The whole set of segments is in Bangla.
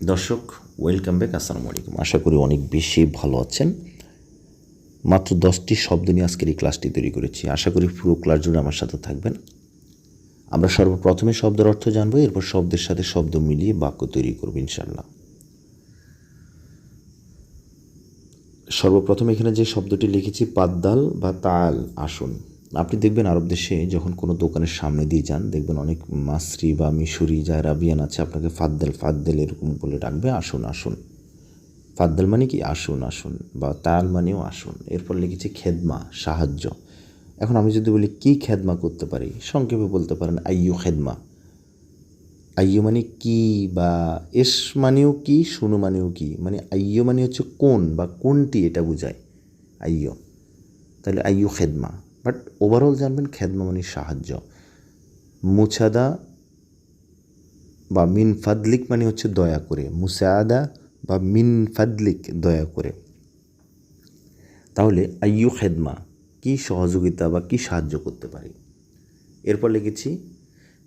দর্শক ওয়েলকাম ব্যাক আসসালামু আলাইকুম। আশা করি অনেক বেশি ভালো আছেন। মাত্র দশটি শব্দ নিয়ে আজকের এই ক্লাসটি তৈরি করেছি। আশা করি পুরো ক্লাস জুড়ে আমার সাথে থাকবেন। আমরা সর্বপ্রথমে শব্দের অর্থ জানব, এরপর শব্দের সাথে শব্দ মিলিয়ে বাক্য তৈরি করব ইনশাল্লাহ সর্বপ্রথম এখানে যে শব্দটি লিখেছি, পাদ্দাল বা তাল, আসুন। আপনি দেখবেন আরব দেশে যখন কোনো দোকানের সামনে দিয়ে যান, দেখবেন অনেক মাসরি বা মিশরি যা রাবিয়ান আছে, আপনাকে ফাদ্দেল ফাদ্দেল এরকম বলে ডাকবে, আসুন আসুন। ফাদ্দেল মানে কি? আসুন আসুন। বা তাল মানেও আসুন। এরপর লিখেছে খেদমা সাহায্য। এখন আমি যদি বলি, কি খেদমা করতে পারি? সংক্ষেপে বলতে পারেন, আইয়ু খেদমা। আইয়ু মানে কি বা এস মানেও কি, শুনু মানেও কি? মানে আইয়ু মানে হচ্ছে কোন বা কোনটি এটা বোঝায়। আইয়ু। তাহলে আইয়ু খেদমা। বাট ওভারঅল জানবেন খেদমা মানে সাহায্য। মুছাদা বা মিন ফাদলিক মানে হচ্ছে দয়া করে। মুসাদা বা মিন ফাদলিক দয়া করে। তাহলে আইয়ু খেদমা, কি সহযোগিতা বা কি সাহায্য করতে পারি? এরপর লিখেছি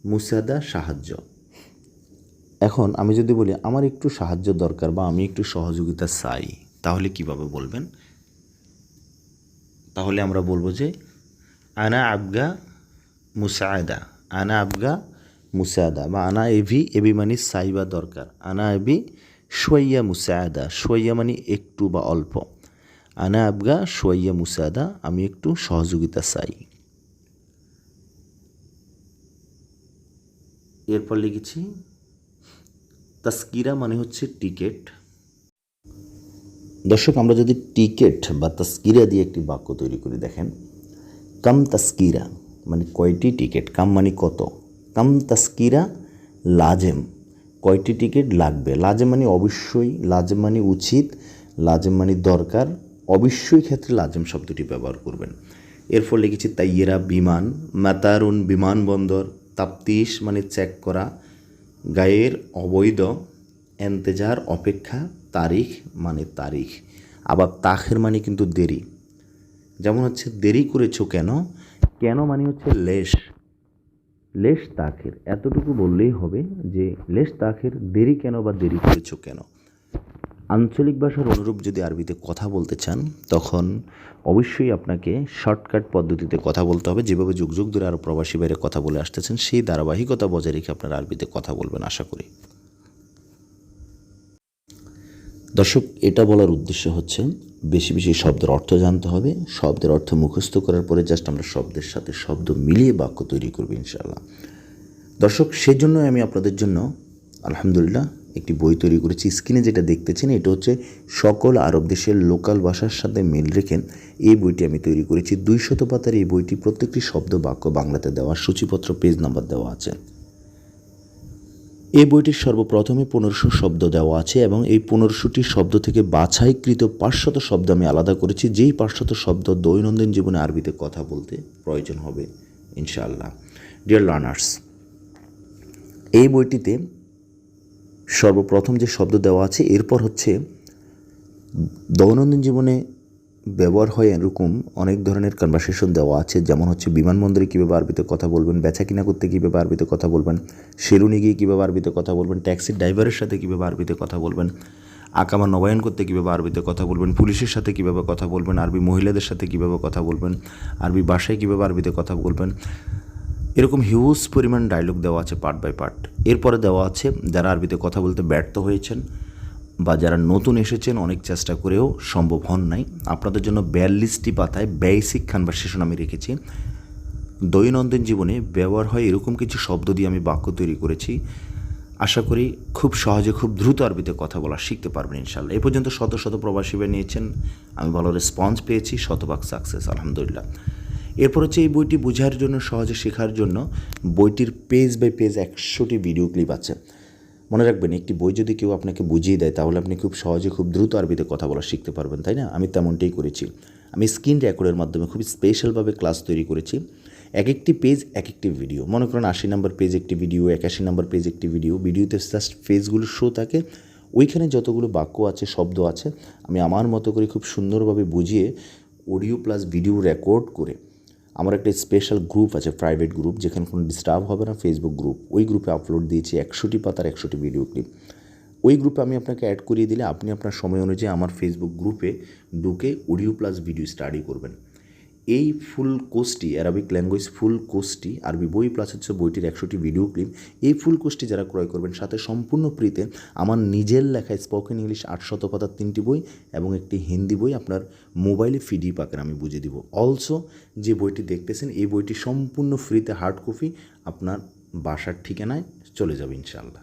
মুসাদা সাহায্য। এখন আমি যদি বলি, আমার একটু সাহায্য দরকার বা আমি একটু সহযোগিতা চাই, তাহলে কীভাবে বলবেন? তাহলে আমরা বলব যে আনা আবগা মুসায়দা আনা আবগা মুসায়দা বা আনা এভি এবি মানে চাই বা দরকার। আনা এবি সোয়াইয়া মুসায়দা সোয়াইয়া মানে একটু বা অল্প। আনা আবগা সোয়াইয়া মুসায়দা আমি একটু সহযোগিতা চাই। এরপর লিখেছি, তাস্কিরা মানে হচ্ছে টিকেট। দর্শক, আমরা যদি টিকেট বা তাস্কিরা দিয়ে একটি বাক্য তৈরি করি, দেখেন। কাম তাস্কিরা মানে কয়টি টিকিট কাম মানে কত কাম তাস্কিরা লাজেম কয়টি টিকিট লাগবে লাজেম মানে অবশ্যই লাজেম মানে উচিত লাজেম মানে দরকার অবশ্যই ক্ষেত্রে লাজেম শব্দটি ব্যবহার করবেন। এর এরপর লিখেছি তাইয়েরা বিমান, মাতারুন বিমানবন্দর তাপ্তিস মানে চেক করা, গায়ের অবৈধ, এন্তেজার, অপেক্ষা, তারিখ মানে তারিখ। আবার তাখের মানে কিন্তু দেরি। যেমন হচ্ছে দেরি করেছ কেন? কেন মানে হচ্ছে লেশ। লেশ তাখের এতটুকু বললেই হবে যে লেশ তাখের দেরি কেন বা দেরি করেছ কেন? আঞ্চলিক ভাষার অনুরূপ যদি আরবিতে কথা বলতে চান, তখন অবশ্যই আপনাকে শর্টকাট পদ্ধতিতে কথা বলতে হবে। যেভাবে যুগ যুগ ধরে আরও প্রবাসী বাইরে কথা বলে আসতেছেন, সেই ধারাবাহিকতা বজায় রেখে আপনারা আরবিতে কথা বলবেন, আশা করি। দর্শক, এটা বলার উদ্দেশ্য হচ্ছে বেশি বেশি শব্দের অর্থ জানতে হবে, শব্দের অর্থ মুখস্থ করার পরে জাস্ট আমরা শব্দের সাথে শব্দ মিলিয়ে বাক্য তৈরি করব ইনশাল্লাহ দর্শক সেজন্য আমি আপনাদের জন্য আলহামদুলিল্লাহ একটি বই তৈরি করেছি। স্ক্রিনে যেটা দেখতেছেন, এটা হচ্ছে সকল আরব দেশের লোকাল ভাষার সাথে মিল রেখে এই বইটি আমি তৈরি করেছি। দুইশত পাতার এই বইটি প্রত্যেকটি শব্দ বাক্য বাংলাতে দেওয়া সূচিপত্র পেজ নাম্বার দেওয়া আছে। এই বইটির সর্বপ্রথমে পনেরোশো শব্দ দেওয়া আছে এবং এই পনেরোশোটি শব্দ থেকে বাছাইকৃত পাঁচশত শব্দ আমি আলাদা করেছি, যেই পাঁচশত শব্দ দৈনন্দিন জীবনে আরবিতে কথা বলতে প্রয়োজন হবে, ইনশাআল্লাহ। ডিয়ার লার্নার্স এই বইটিতে সর্বপ্রথম যে শব্দ দেওয়া আছে, এরপর হচ্ছে দৈনন্দিন জীবনে ব্যবহার হয় এরকম অনেক ধরনের কনভারসেশন দেওয়া আছে। যেমন হচ্ছে বিমানবন্দরে কীভাবে আরবিতে কথা বলবেন বেচা কিনা করতে কীভাবে আরবিতে কথা বলবেন, সেলুনে গিয়ে কীভাবে আরবিতে কথা বলবেন ট্যাক্সির ড্রাইভারের সাথে কীভাবে আরবিতে কথা বলবেন, আকামা নবায়ন করতে কীভাবে আরবিতে কথা বলবেন, পুলিশের সাথে কীভাবে কথা বলবেন, আরবি মহিলাদের সাথে কীভাবে কথা বলবেন, আরবি ভাষায় কীভাবে আরবিতে কথা বলবেন। এরকম হিউজ পরিমাণ ডায়লগ দেওয়া আছে পার্ট বাই পার্ট এরপরে দেওয়া আছে, যারা আরবিতে কথা বলতে ব্যর্থ হয়েছেন বা যারা নতুন এসেছেন, অনেক চেষ্টা করেও সম্ভব হন নাই। আপনাদের জন্য বিয়াল্লিশটি পাতায় বেসিক কনভারসেশন আমি রেখেছি। দৈনন্দিন জীবনে ব্যবহার হয় এরকম কিছু শব্দ দিয়ে আমি বাক্য তৈরি করেছি। আশা করি খুব সহজে, খুব দ্রুত আরবিতে কথা বলা শিখতে পারবেন ইনশাল্লাহ এ পর্যন্ত শত শত প্রবাসী নিয়েছেন, আমি ভালো রেসপন্স পেয়েছি, শতভাগ সাকসেস আলহামদুলিল্লাহ। এরপর হচ্ছে এই বইটি বোঝার জন্য, সহজে শেখার জন্য, বইটির পেজ বাই পেজ একশোটি ভিডিও ক্লিপ আছে। মনে রাখবেন, একটি বই যদি কেউ আপনাকে বুঝিয়ে দেয়, তাহলে আপনি খুব সহজে খুব দ্রুত আরবিতে কথা বলা শিখতে পারবেন, তাই না? আমি তেমনটাই করেছি। আমি স্ক্রিন রেকর্ডের মাধ্যমে খুব স্পেশালভাবে ক্লাস তৈরি করেছি। এক একটি পেজ এক একটি ভিডিও মনে করেন, আশি নম্বর পেজ একটি ভিডিও একাশি নম্বর পেজ একটি ভিডিও ভিডিওতে জাস্ট পেজগুলো শো থাকে। ওইখানে যতগুলো বাক্য আছে, শব্দ আছে, আমি আমার মতো করে খুব সুন্দরভাবে বুঝিয়ে অডিও প্লাস ভিডিও রেকর্ড করে আমার একটা স্পেশাল গ্রুপ আছে প্রাইভেট গ্রুপ যেখানে কোনো ডিস্টার্ব হবে না ফেসবুক গ্রুপ ওই গ্রুপে আপলোড দিয়েছি একশোটি পাতার একশোটি ভিডিও ক্লিপ ওই গ্রুপে আমি আপনাকে অ্যাড করিয়ে দিলে আপনি আপনার সময় অনুযায়ী আমার ফেসবুক গ্রুপে ঢুকে অডিও প্লাস ভিডিও স্টাডি করবেন। এই ফুল কোর্সটি অ্যারাবিক ল্যাঙ্গুয়েজ ফুল কোর্সটি আরবি বই প্লাস হচ্ছে বইটির একশোটি ভিডিও ক্লিপ এই ফুল কোর্সটি যারা ক্রয় করবেন, সাথে সম্পূর্ণ ফ্রিতে আমার নিজের লেখায় স্পোকেন ইংলিশ আটশত পাতার তিনটি বই এবং একটি হিন্দি বই আপনার মোবাইলে ফিডি পাকেন আমি বুঝিয়ে দিব। অলসো যে বইটি দেখতেছেন, এই বইটি সম্পূর্ণ ফ্রিতে হার্ড কপি আপনার বাসার ঠিকানায় চলে যাবে ইনশাআল্লাহ।